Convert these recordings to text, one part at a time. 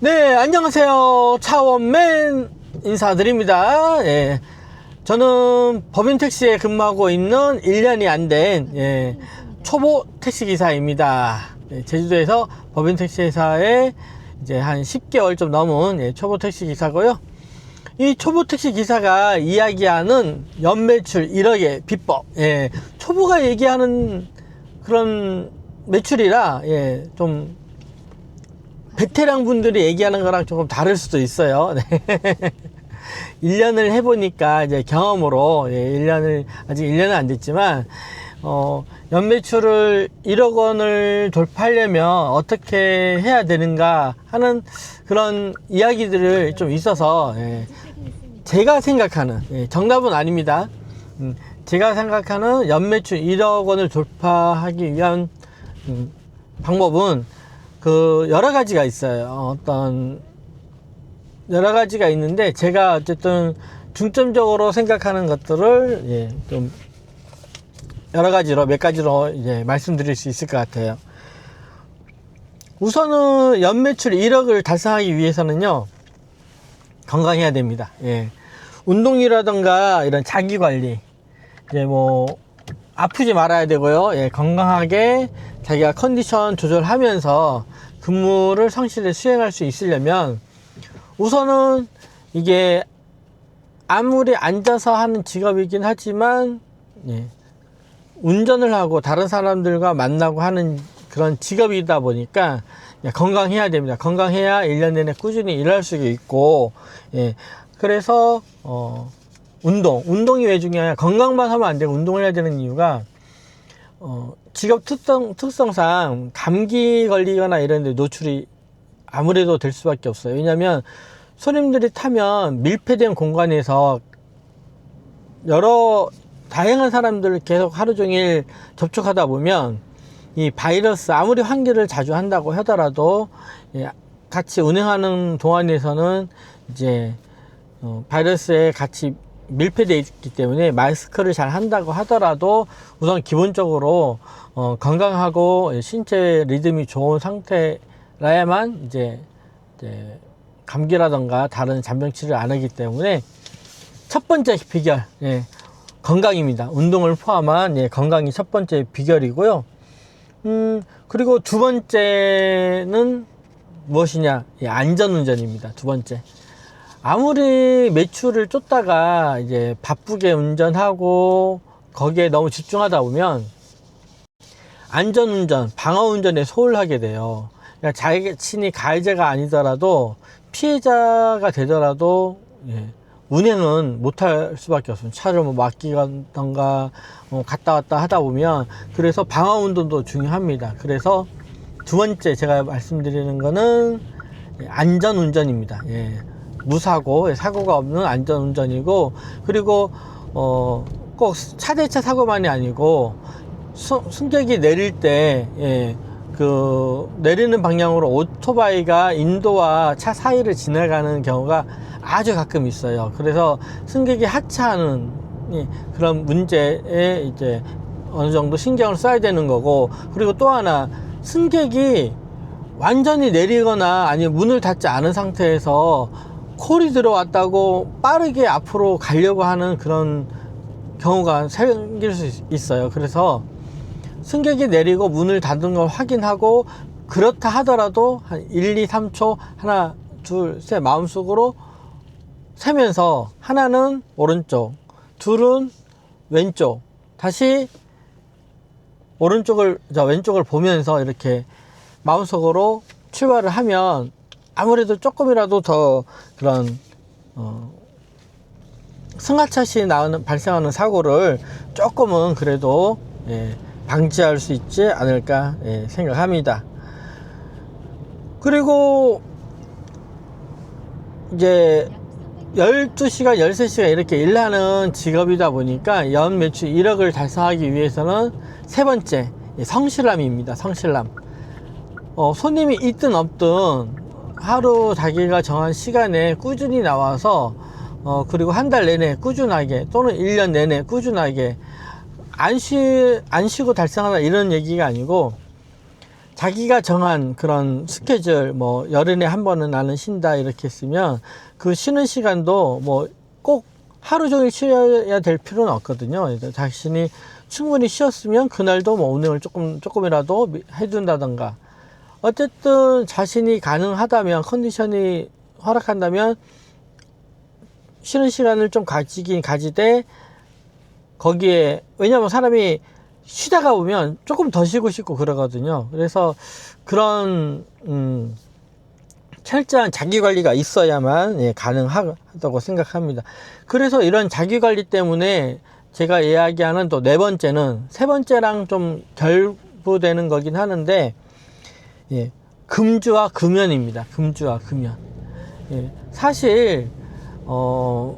네, 안녕하세요. 차원맨 인사드립니다. 예. 저는 법인 택시에 근무하고 있는 1년이 안 된, 예, 초보 택시 기사입니다. 예, 제주도에서 법인 택시 회사에 이제 한 10개월 좀 넘은 예, 초보 택시 기사고요. 이 초보 택시 기사가 이야기하는 연매출 1억의 비법, 예, 초보가 얘기하는 그런 매출이라, 예, 좀 베테랑 분들이 얘기하는 거랑 조금 다를 수도 있어요. 네. 1년을 해보니까 이제 경험으로, 예, 1년을, 아직 1년은 안 됐지만, 어, 연매출을 1억 원을 돌파하려면 어떻게 해야 되는가 하는 그런 이야기들을 좀 있어서, 예, 제가 생각하는, 예, 정답은 아닙니다. 음, 제가 생각하는 연매출 1억 원을 돌파하기 위한 음, 방법은 그 여러 가지가 있어요. 어떤 여러 가지가 있는데 제가 어쨌든 중점적으로 생각하는 것들을 예, 좀 여러 가지로 몇 가지로 이제 말씀드릴 수 있을 것 같아요. 우선은 연매출 1억을 달성하기 위해서는요 건강해야 됩니다. 예. 운동이라던가 이런 자기 관리 이제 뭐 아프지 말아야 되고요. 예, 건강하게 자기가 컨디션 조절하면서 근무를 성실히 수행할 수 있으려면 우선은 이게 아무리 앉아서 하는 직업이긴 하지만 예, 운전을 하고 다른 사람들과 만나고 하는 그런 직업이다 보니까 예, 건강해야 됩니다. 건강해야 1년 내내 꾸준히 일할 수 있고 예, 그래서 어, 운동, 운동이 왜 중요하냐? 건강만 하면 안 되고 운동을 해야 되는 이유가 어, 직업 특성, 특성상 감기 걸리거나 이런 데 노출이 아무래도 될 수밖에 없어요. 왜냐면 손님들이 타면 밀폐된 공간에서 여러 다양한 사람들을 계속 하루 종일 접촉하다 보면 이 바이러스 아무리 환기를 자주 한다고 하더라도 예, 같이 운행하는 동안에서는 이제 어, 바이러스에 같이 밀폐되어 있기 때문에 마스크를 잘 한다고 하더라도 우선 기본적으로 어, 건강하고 신체 리듬이 좋은 상태라야만 이제, 이제 감기라던가 다른 잔병치를 안 하기 때문에 첫 번째 비결 예, 건강입니다. 운동을 포함한 예, 건강이 첫 번째 비결이고요. 음, 그리고 두 번째는 무엇이냐? 예, 안전운전입니다. 두 번째. 아무리 매출을 쫓다가 이제 바쁘게 운전하고 거기에 너무 집중하다 보면 안전운전, 방어운전에 소홀하게 돼요. 그러니까 자신이 가해자가 아니더라도 피해자가 되더라도 예, 운행은 못할 수밖에 없습니다. 차를 뭐 맡기던가 어, 갔다 왔다 하다 보면 그래서 방어운전도 중요합니다. 그래서 두 번째 제가 말씀드리는 거는 예, 안전운전입니다. 예. 무사고 사고가 없는 안전운전이고 그리고 어, 꼭 차대차 사고만이 아니고 수, 승객이 내릴 때 예, 그 내리는 방향으로 오토바이가 인도와 차 사이를 지나가는 경우가 아주 가끔 있어요. 그래서 승객이 하차하는 예, 그런 문제에 이제 어느 정도 신경을 써야 되는 거고 그리고 또 하나 승객이 완전히 내리거나 아니면 문을 닫지 않은 상태에서 콜이 들어왔다고 빠르게 앞으로 가려고 하는 그런 경우가 생길 수 있어요. 그래서 승객이 내리고 문을 닫은 걸 확인하고 그렇다 하더라도 한 1, 2, 3초 하나, 둘, 셋 마음속으로 세면서 하나는 오른쪽, 둘은 왼쪽, 다시 오른쪽을, 자, 왼쪽을 보면서 이렇게 마음속으로 출발을 하면 아무래도 조금이라도 더 그런 어, 승하차 시 나오는 발생하는 사고를 조금은 그래도 예, 방지할 수 있지 않을까 예, 생각합니다. 그리고 이제 12시간, 13시간 이렇게 일하는 직업이다 보니까 연 매출 1억을 달성하기 위해서는 세 번째, 성실함입니다. 성실함. 어, 손님이 있든 없든 하루 자기가 정한 시간에 꾸준히 나와서 어 그리고 한 달 내내 꾸준하게 또는 1년 내내 꾸준하게 안 쉬, 안 쉬고 달성하다 이런 얘기가 아니고 자기가 정한 그런 스케줄, 뭐, 열흘에 한 번은 나는 쉰다, 이렇게 했으면 그 쉬는 시간도 뭐 꼭 하루 종일 쉬어야 될 필요는 없거든요. 자신이 충분히 쉬었으면 그날도 뭐 운행을 조금, 조금이라도 해둔다던가. 어쨌든 자신이 가능하다면, 컨디션이 허락한다면, 쉬는 시간을 좀 가지긴 가지되, 거기에, 왜냐면 사람이 쉬다가 보면 조금 더 쉬고 싶고 그러거든요. 그래서 그런, 음, 철저한 자기 관리가 있어야만 예, 가능하다고 생각합니다. 그래서 이런 자기 관리 때문에 제가 이야기하는 또 네 번째는 세 번째랑 좀 결부되는 거긴 하는데, 예, 금주와 금연입니다. 금주와 금연. 예, 사실, 어,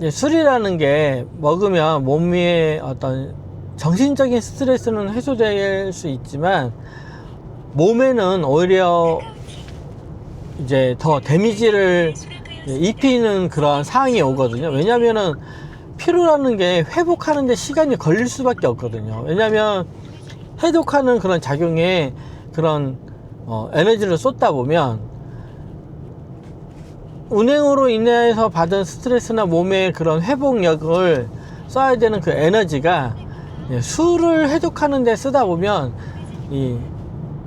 예, 술이라는 게 먹으면 몸에 어떤 정신적인 스트레스는 해소될 수 있지만 몸에는 오히려 이제 더 데미지를 입히는 그런 상황이 오거든요. 왜냐면은 피로라는 게 회복하는데 시간이 걸릴 수밖에 없거든요. 왜냐면 해독하는 그런 작용에 그런 어, 에너지를 쏟다 보면 운행으로 인해서 받은 스트레스나 몸의 그런 회복력을 써야 되는 그 에너지가 예, 술을 해독하는 데 쓰다 보면 이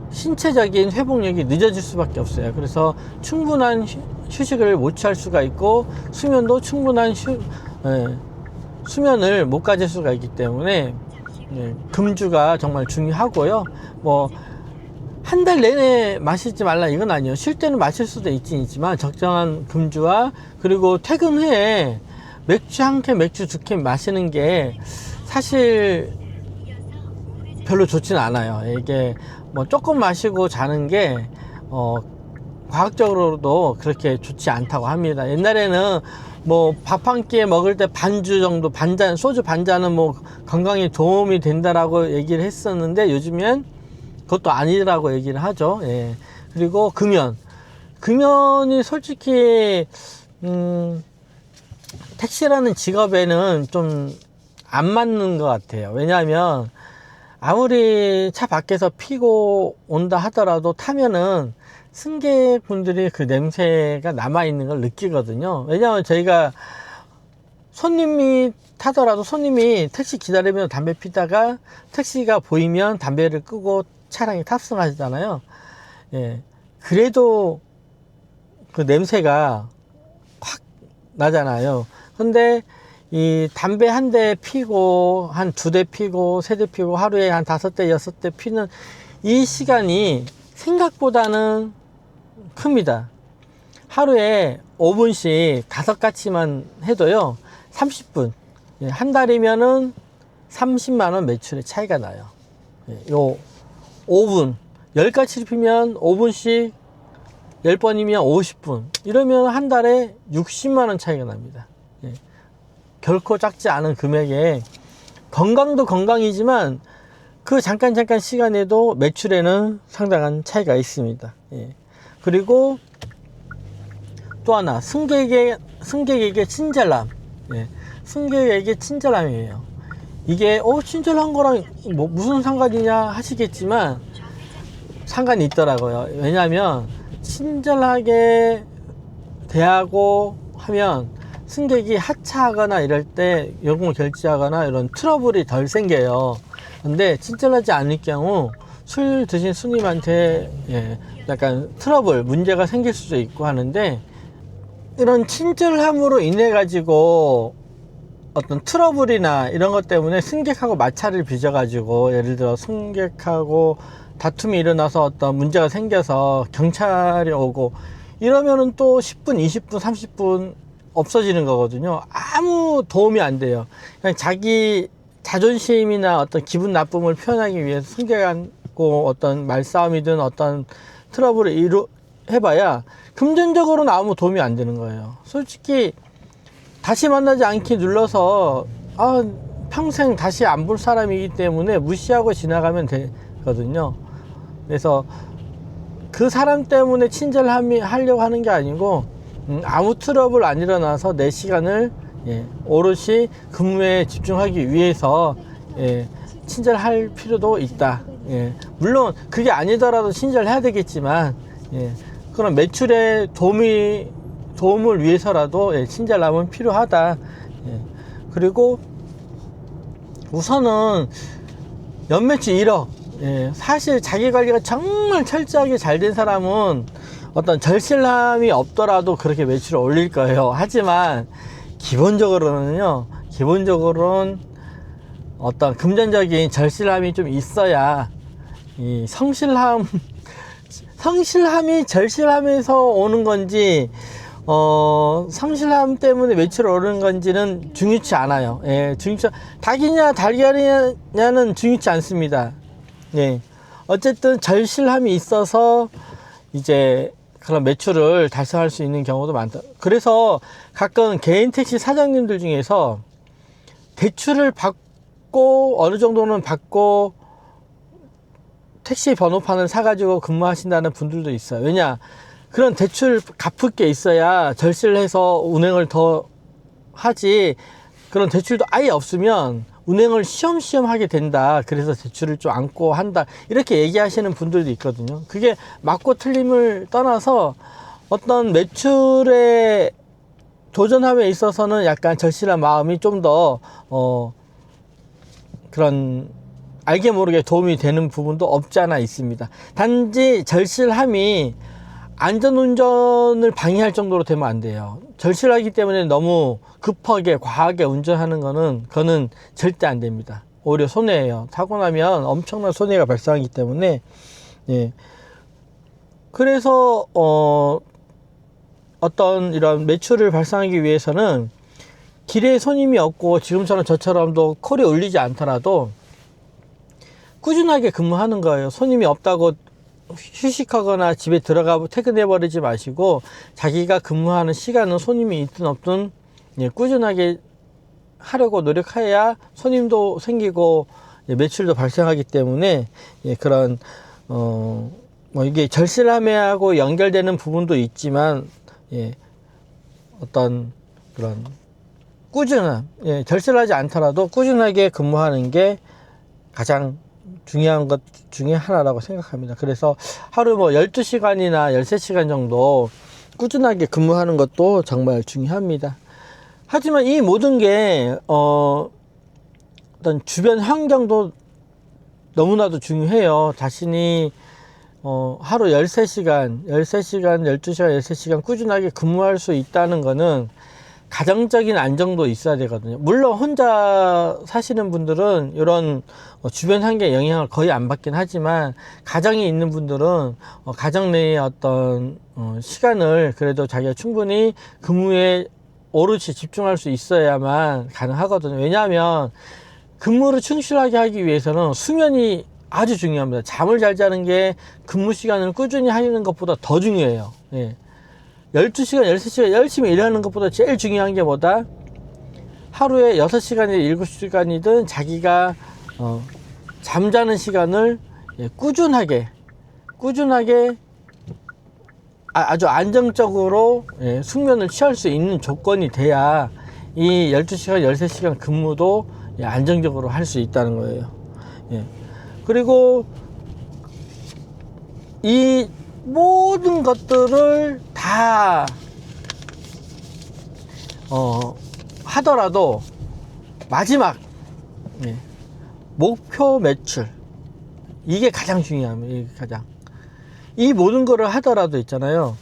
신체적인 회복력이 늦어질 수밖에 없어요. 그래서 충분한 휴- 휴식을 못 취할 수가 있고 수면도 충분한 휴, 예, 수면을 못 가질 수가 있기 때문에 예, 금주가 정말 중요하고요. 뭐 한 달 내내 마시지 말라 이건 아니에요. 쉴 때는 마실 수도 있긴 있지만 적정한 금주와 그리고 퇴근 후에 맥주 한 캔, 맥주 두 캔 마시는 게 사실 별로 좋진 않아요. 이게 뭐 조금 마시고 자는 게 어, 과학적으로도 그렇게 좋지 않다고 합니다. 옛날에는 뭐 밥 한 끼에 먹을 때 반주 정도 반잔 소주 반잔은 뭐 건강에 도움이 된다라고 얘기를 했었는데 요즘엔 그것도 아니라고 얘기를 하죠. 예. 그리고 금연. 금연이 솔직히 음 택시라는 직업에는 좀 안 맞는 것 같아요. 왜냐하면 아무리 차 밖에서 피고 온다 하더라도 타면은 승객분들이 그 냄새가 남아있는 걸 느끼거든요. 왜냐하면 저희가 손님이 타더라도 손님이 택시 기다리면 담배 피다가 택시가 보이면 담배를 끄고 차량에 탑승하시잖아요. 예. 그래도 그 냄새가 확 나잖아요. 근데 이 담배 한 대 피고 한 두 대 피고 세 대 피고 하루에 한 다섯 대 여섯 대 피는 이 시간이 생각보다는 큽니다. 하루에 5분씩 다섯 가치만 해도요 30분 예, 한 달이면은 30만 원 매출의 차이가 나요. 예, 요 5분 10가치를 피면 5분씩 10번이면 50분 이러면 한 달에 60만 원 차이가 납니다. 예. 결코 작지 않은 금액에 건강도 건강이지만 그 잠깐 잠깐 시간에도 매출에는 상당한 차이가 있습니다. 예. 그리고 또 하나 승객의 승객에게 친절함. 예. 승객에게 친절함이에요. 이게 어 친절한 거랑 뭐 무슨 상관이냐 하시겠지만 상관이 있더라고요. 왜냐하면 친절하게 대하고 하면 승객이 하차하거나 이럴 때 요금을 결제하거나 이런 트러블이 덜 생겨요. 근데 친절하지 않을 경우 술 드신 손님한테 예, 약간 트러블 문제가 생길 수도 있고 하는데 이런 친절함으로 인해 가지고 어떤 트러블이나 이런 것 때문에 승객하고 마찰을 빚어 가지고 예를 들어 승객하고 다툼이 일어나서 어떤 문제가 생겨서 경찰이 오고 이러면은 또 10분, 20분, 30분 없어지는 거거든요. 아무 도움이 안 돼요. 그냥 자기 자존심이나 어떤 기분 나쁨을 표현하기 위해서 승객하고 어떤 말싸움이든 어떤 트러블을 이루 해봐야 금전적으로는 아무 도움이 안 되는 거예요. 솔직히 다시 만나지 않기 눌러서 아, 평생 다시 안 볼 사람이기 때문에 무시하고 지나가면 되거든요. 그래서 그 사람 때문에 친절함이 하려고 하는 게 아니고 음, 아무 트러블 안 일어나서 내 시간을 예, 오롯이 근무에 집중하기 위해서 예, 친절할 필요도 있다. 예, 물론 그게 아니더라도 신자를 해야 되겠지만 예, 그런 매출에 도움이 도움을 위해서라도 예, 친절남은 필요하다. 예, 그리고 우선은 연매출 1억. 예, 사실 자기 관리가 정말 철저하게 잘 된 사람은 어떤 절실함이 없더라도 그렇게 매출을 올릴 거예요. 하지만 기본적으로는요, 기본적으로는 어떤 금전적인 절실함이 좀 있어야 이 성실함, 성실함이 절실함에서 오는 건지, 어, 성실함 때문에 매출이 오르는 건지는 중요치 않아요. 예, 중요치, 닭이냐, 달걀이냐는 중요치 않습니다. 예. 어쨌든 절실함이 있어서 이제 그런 매출을 달성할 수 있는 경우도 많다. 그래서 가끔 개인 택시 사장님들 중에서 대출을 받고 어느 정도는 받고 택시 번호판을 사가지고 근무하신다는 분들도 있어요. 왜냐? 그런 대출 갚을 게 있어야 절실을 해서 운행을 더 하지. 그런 대출도 아예 없으면 운행을 쉬엄쉬엄 하게 된다. 그래서 대출을 좀 안고 한다. 이렇게 얘기하시는 분들도 있거든요. 그게 맞고 틀림을 떠나서 어떤 매출에 도전함에 있어서는 약간 절실한 마음이 좀 더, 어, 그런, 알게 모르게 도움이 되는 부분도 없지 않아 있습니다. 단지 절실함이 안전운전을 방해할 정도로 되면 안 돼요. 절실하기 때문에 너무 급하게, 과하게 운전하는 거는, 그거는 절대 안 됩니다. 오히려 손해예요. 타고 나면 엄청난 손해가 발생하기 때문에, 예. 그래서, 어, 어떤 이런 매출을 발생하기 위해서는 길에 손님이 없고 지금처럼 저처럼도 콜이 울리지 않더라도 꾸준하게 근무하는 거예요. 손님이 없다고 휴식하거나 집에 들어가고 퇴근해 버리지 마시고 자기가 근무하는 시간은 손님이 있든 없든 예, 꾸준하게 하려고 노력해야 손님도 생기고 예, 매출도 발생하기 때문에 예, 그런 어, 뭐 이게 절실함하고 연결되는 부분도 있지만 예, 어떤 그런 꾸준함, 예, 절실하지 않더라도 꾸준하게 근무하는 게 가장 중요한 것 중에 하나라고 생각합니다. 그래서 하루 뭐 12시간이나 13시간 정도 꾸준하게 근무하는 것도 정말 중요합니다. 하지만 이 모든 게, 어, 어떤 주변 환경도 너무나도 중요해요. 자신이 어, 하루 13시간, 13시간, 12시간, 13시간 꾸준하게 근무할 수 있다는 거는 가정적인 안정도 있어야 되거든요. 물론 혼자 사시는 분들은 이런 어, 주변 환경의 영향을 거의 안 받긴 하지만 가정이 있는 분들은 어, 가정 내의 어떤 어, 시간을 그래도 자기가 충분히 근무에 오롯이 집중할 수 있어야만 가능하거든요. 왜냐하면 근무를 충실하게 하기 위해서는 수면이 아주 중요합니다. 잠을 잘 자는 게 근무 시간을 꾸준히 하는 것보다 더 중요해요. 예. 12시간, 13시간 열심히 일하는 것보다 제일 중요한 게 뭐다? 하루에 6시간이든 7시간이든 자기가 어, 잠자는 시간을 예, 꾸준하게, 꾸준하게 아, 주 안정적으로 예, 숙면을 취할 수 있는 조건이 돼야 이 12시간, 13시간 근무도 예, 안정적으로 할 수 있다는 거예요. 예. 그리고 이 모든 것들을 다 어, 하더라도 마지막 예, 목표 매출 이게 가장 중요합니다. 가장 이 모든 거를 하더라도 있잖아요.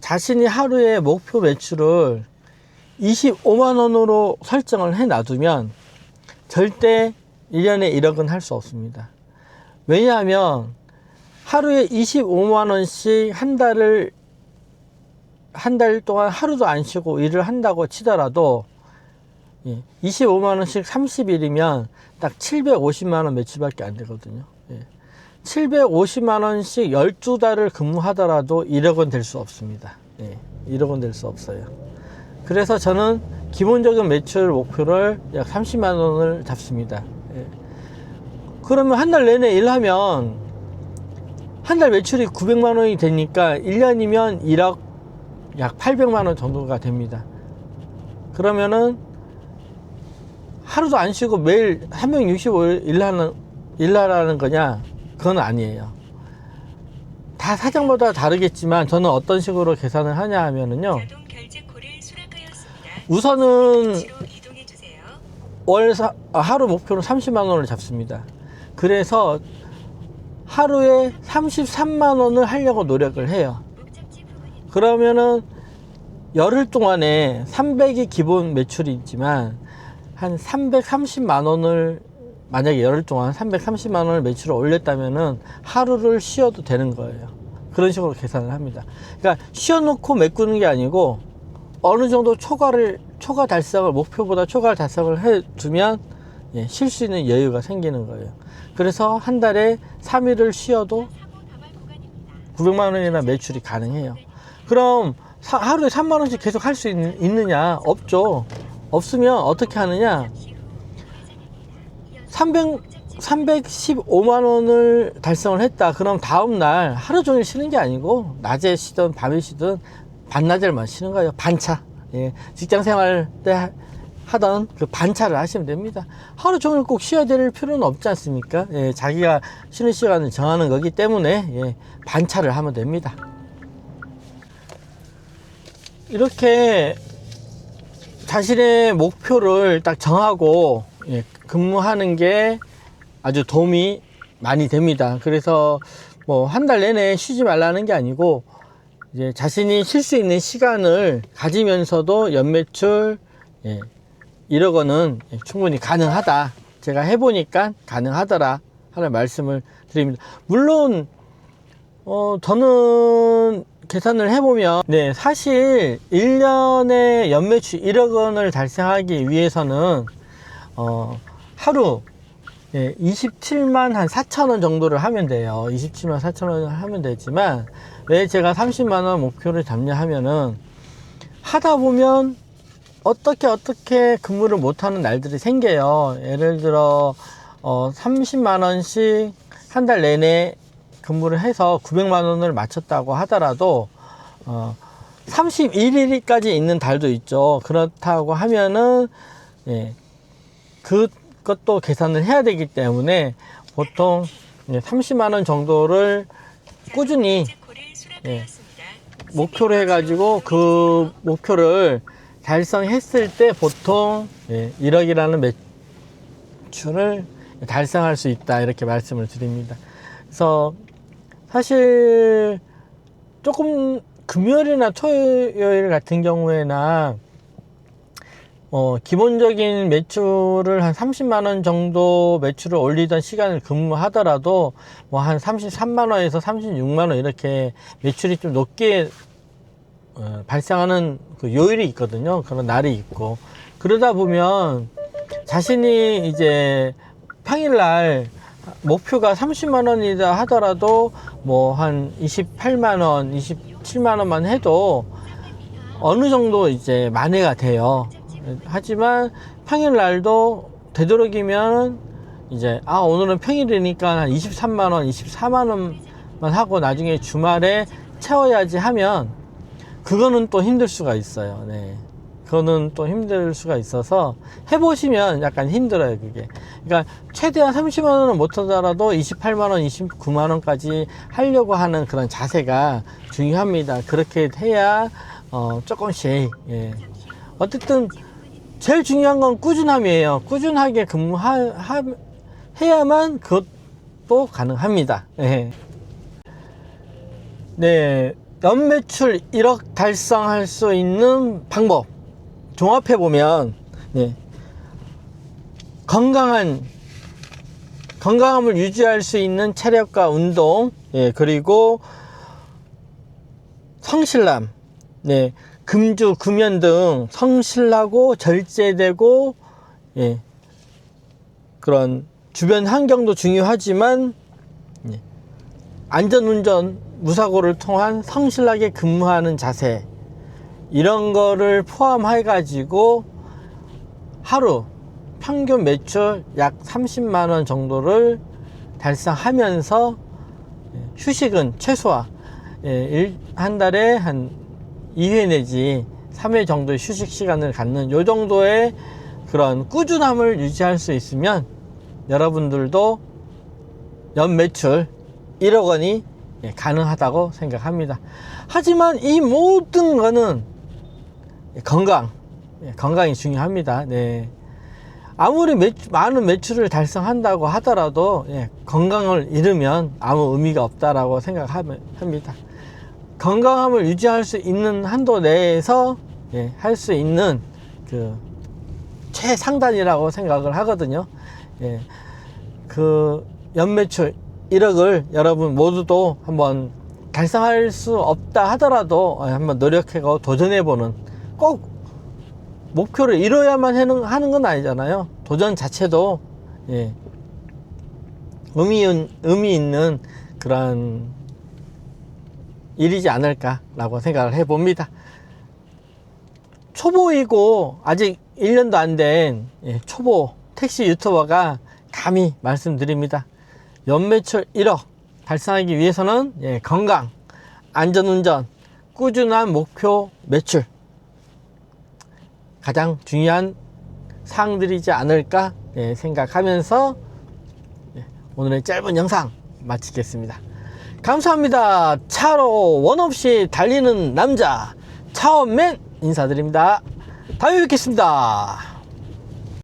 자신이 하루에 목표 매출을 25만 원으로 설정을 해 놔두면 절대 1년에 1억은 할 수 없습니다. 왜냐하면 하루에 25만 원씩 한 달을 한 달 동안 하루도 안 쉬고 일을 한다고 치더라도 25만 원씩 30일이면 딱 750만 원 매출밖에 안 되거든요. 750만 원씩 12달을 근무하더라도 1억 원 될 수 없습니다. 1억 원 될 수 없어요. 그래서 저는 기본적인 매출 목표를 약 30만 원을 잡습니다. 그러면 한 달 내내 일하면 한 달 매출이 900만 원이 되니까 1년이면 1억 약 800만 원 정도가 됩니다. 그러면은 하루도 안 쉬고 매일 365일 일하는, 일하라는 거냐? 그건 아니에요. 다 사정마다 다르겠지만 저는 어떤 식으로 계산을 하냐 하면은요. 우선은. 월 사, 아, 하루 목표로 30만 원을 잡습니다. 그래서 하루에 33만 원을 하려고 노력을 해요. 그러면은 열흘 동안에 300이 기본 매출이 있지만 한 330만 원을 만약에 열흘 동안 330만 원을 매출을 올렸다면은 하루를 쉬어도 되는 거예요. 그런 식으로 계산을 합니다. 그러니까 쉬어놓고 메꾸는 게 아니고 어느 정도 초과를 초과 달성을 목표보다 초과 달성을 해두면 예, 쉴 수 있는 여유가 생기는 거예요. 그래서 한 달에 3일을 쉬어도 3호 다발 구간입니다. 900만 원이나 매출이 가능해요. 그럼 사- 하루에 3만 원씩 계속 할 수 있느냐? 없죠. 없으면 어떻게 하느냐? 잠시 후 300, 315만 원을 달성을 했다. 그럼 다음 날 하루 종일 쉬는 게 아니고 낮에 쉬든 밤에 쉬든 반나절만 쉬는 거예요. 반차. 예. 직장 생활 때 하- 하던 그 반차를 하시면 됩니다. 하루 종일 꼭 쉬어야 될 필요는 없지 않습니까? 예. 자기가 쉬는 시간을 정하는 거기 때문에 예. 반차를 하면 됩니다. 이렇게 자신의 목표를 딱 정하고 예, 근무하는 게 아주 도움이 많이 됩니다. 그래서 뭐 한 달 내내 쉬지 말라는 게 아니고 이제 자신이 쉴 수 있는 시간을 가지면서도 연매출 예, 1억 원은 예, 충분히 가능하다. 제가 해보니까 가능하더라 하는 말씀을 드립니다. 물론 어, 저는 계산을 해보면, 네, 사실 1년에 연매출 1억 원을 달성하기 위해서는, 어, 하루, 예, 27만 한 4천 원 정도를 하면 돼요. 27만 4천 원을 하면 되지만, 왜 제가 30만 원 목표를 잡냐 하면은, 하다 보면, 어떻게 어떻게 근무를 못하는 날들이 생겨요. 예를 들어, 어, 30만 원씩 한 달 내내 근무를 해서 900만 원을 마쳤다고 하더라도 어 31일까지 있는 달도 있죠. 그렇다고 하면은 예. 그것도 계산을 해야 되기 때문에 보통 예, 30만 원 정도를 꾸준히 수락하였습니다. 목표로 해가지고 그 목표를 달성했을 때 보통 예, 1억이라는 매출을 달성할 수 있다 이렇게 말씀을 드립니다. 그래서 사실 조금 금요일이나 토요일 같은 경우에나 어, 기본적인 매출을 한 30만 원 정도 매출을 올리던 시간을 근무하더라도 뭐 한 33만 원에서 36만 원 이렇게 매출이 좀 높게 어, 발생하는 그 요일이 있거든요. 그런 날이 있고 그러다 보면 자신이 이제 평일날 목표가 30만 원이다 하더라도 뭐 한 28만 원, 27만 원만 해도 어느 정도 이제 만회가 돼요. 하지만 평일 날도 되도록이면 이제 아 오늘은 평일이니까 한 23만 원, 24만 원만 하고 나중에 주말에 채워야지 하면 그거는 또 힘들 수가 있어요. 네. 그거는 또 힘들 수가 있어서 해보시면 약간 힘들어요, 그게. 그러니까 최대한 30만 원은 못 하더라도 28만 원, 29만 원까지 하려고 하는 그런 자세가 중요합니다. 그렇게 해야 어, 조금씩 예. 어쨌든 제일 중요한 건 꾸준함이에요. 꾸준하게 근무하 하, 해야만 그것도 가능합니다. 예. 네, 연매출 1억 달성할 수 있는 방법 종합해 보면 네, 건강한 건강함을 유지할 수 있는 체력과 운동, 예, 그리고 성실남, 네, 금주, 금연 등 성실하고 절제되고, 예, 그런 주변 환경도 중요하지만, 예, 안전운전, 무사고를 통한 성실하게 근무하는 자세, 이런 거를 포함해 가지고 하루 평균 매출 약 30만 원 정도를 달성하면서 예, 휴식은 최소화 예, 일- 한 달에 한 2회 내지 3회 정도의 휴식 시간을 갖는 요 정도의 그런 꾸준함을 유지할 수 있으면 여러분들도 연 매출 1억 원이 예, 가능하다고 생각합니다. 하지만 이 모든 거는 건강, 예, 건강이 중요합니다. 네. 아무리 매출- 많은 매출을 달성한다고 하더라도 예, 건강을 잃으면 아무 의미가 없다라고 생각합니다. 건강함을 유지할 수 있는 한도 내에서 예, 할 수 있는 그 최상단이라고 생각을 하거든요. 예, 그 연매출 1억을 여러분 모두도 한번 달성할 수 없다 하더라도 어, 한번 노력하고 도전해보는 꼭 목표를 이뤄야만 하는, 건 아니잖아요. 도전 자체도 예, 의미, 있- 의미 있는 그런 일이지 않을까라고 생각을 해봅니다. 초보이고 아직 1년도 안된 예, 초보 택시 유튜버가 감히 말씀드립니다. 연매출 1억 달성하기 위해서는 예, 건강, 안전운전, 꾸준한 목표 매출 가장 중요한 사항들이지 않을까 예, 생각하면서 예, 오늘의 짧은 영상 마치겠습니다. 감사합니다. 차로 원 없이 달리는 남자 차원맨 인사드립니다. 다음에 뵙겠습니다.